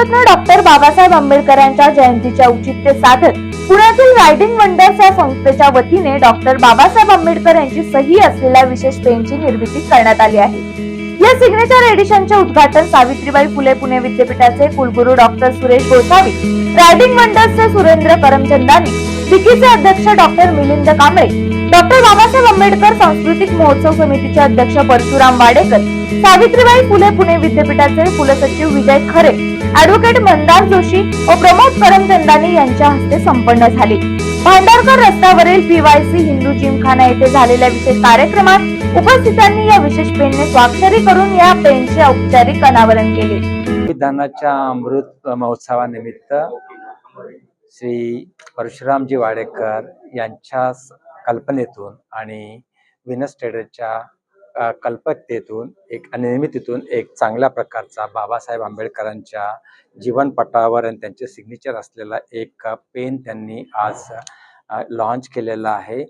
Bharat Ratna doctor Babasaheb आंबेडकरांच्या जयंतीचे औचित्य साधत पुण्यातील रायडिंग वंडर्स या संस्थेच्या वतीने डॉक्टर बाबासाहेब आंबेडकर यांची सही असलेल्या विशेष पेनची निर्मिती करण्यात आली आहे. या सिग्नेचर एडिशनचे उद्घाटन सावित्रीबाई फुले पुणे विद्यापीठाचे कुलगुरू डॉक्टर सुरेश गोसावी रायडिंग वंडर्सचे सुरेंद्र करमचंदानी फिकीचे अध्यक्ष डॉक्टर मिलिंद कांबळे डॉक्टर बाबासाहेब आंबेडकर सांस्कृतिक महोत्सव समितीचे अध्यक्ष परशुराम वाडेकर सावित्रीबाई फुले पुणे विद्यापीठाचे कुलसचिव विजय खरे ऍडव्होकेट मंदार जोशी व प्रमोद करमचंदानी यांच्या हस्ते संपन्न झाले. भांडारकर रस्त्यावरील पीवायसी हिंदू जिमखाना येथे झालेल्या विशेष कार्यक्रमात उपस्थितांनी या विशेष पेनने स्वाक्षरी करून या पेनचे औपचारिक अनावरण केले. संविधानाच्या अमृत महोत्सवानिमित्त श्री परशुरामजी वाडेकर यांच्या कल्पनेतून आणि विनस ट्रेडरच्या कल्पकतेतून एक अनियमितीतून एक चांगल्या प्रकारचा बाबासाहेब आंबेडकरांच्या जीवनपटावर आणि त्यांचे सिग्नेचर असलेला एक पेन त्यांनी आज लॉन्च केलेला आहे.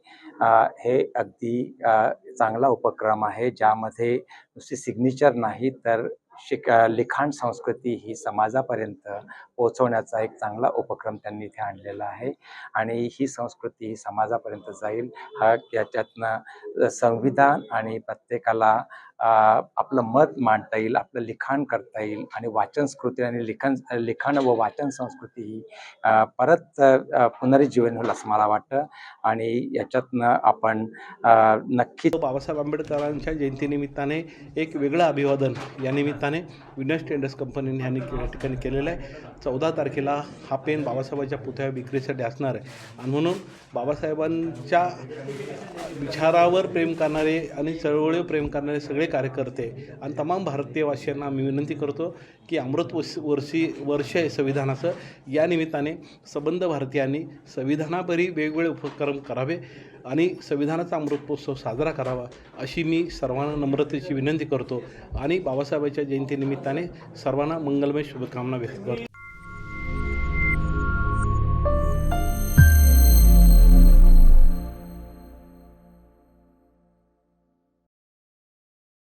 हे अगदी चांगला उपक्रम आहे ज्यामध्ये नुसती सिग्नेचर नाही तर शिक लिखाण संस्कृती ही समाजापर्यंत पोहोचवण्याचा एक चांगला उपक्रम त्यांनी इथे आणलेला आहे. आणि ही संस्कृती ही समाजापर्यंत जाईल. हा याच्यातनं संविधान आणि प्रत्येकाला आपलं मत मांडता येईल आपलं लिखाण करता येईल आणि वाचन स्कृती आणि लिखाण लिखाण व वाचन संस्कृती ही परत पुनरुज्जीवन होईल असं मला वाटतं. आणि याच्यातनं आपण नक्की नक्कीच बाबासाहेब आंबेडकरांच्या जयंतीनिमित्ताने एक वेगळं अभिवादन या निमित्ताने विनस टेंडर्स कंपनीने यांनी या ठिकाणी केलेलं आहे. चौदा तारखेला हा पेन बाबासाहेबांच्या पुतळ्या विक्रीसाठी असणार आहे. आणि म्हणून बाबासाहेबांच्या विचारावर प्रेम करणारे आणि चळवळीवर प्रेम करणारे सगळे कार्यकर्ते. आणि तमाम भारतीयवासियांना मी विनंती करतो की अमृत वर्ष वर्षी वर्ष आहे संविधानाचं. या निमित्ताने सबंध भारतीयांनी संविधानापरी वेगवेगळे उपक्रम करावे आणि संविधानाचा अमृतोत्सव साजरा करावा अशी मी सर्वांना नम्रतेची विनंती करतो. आणि बाबासाहेबांच्या जयंतीनिमित्ताने सर्वांना मंगलमय शुभकामना व्यक्त करतो.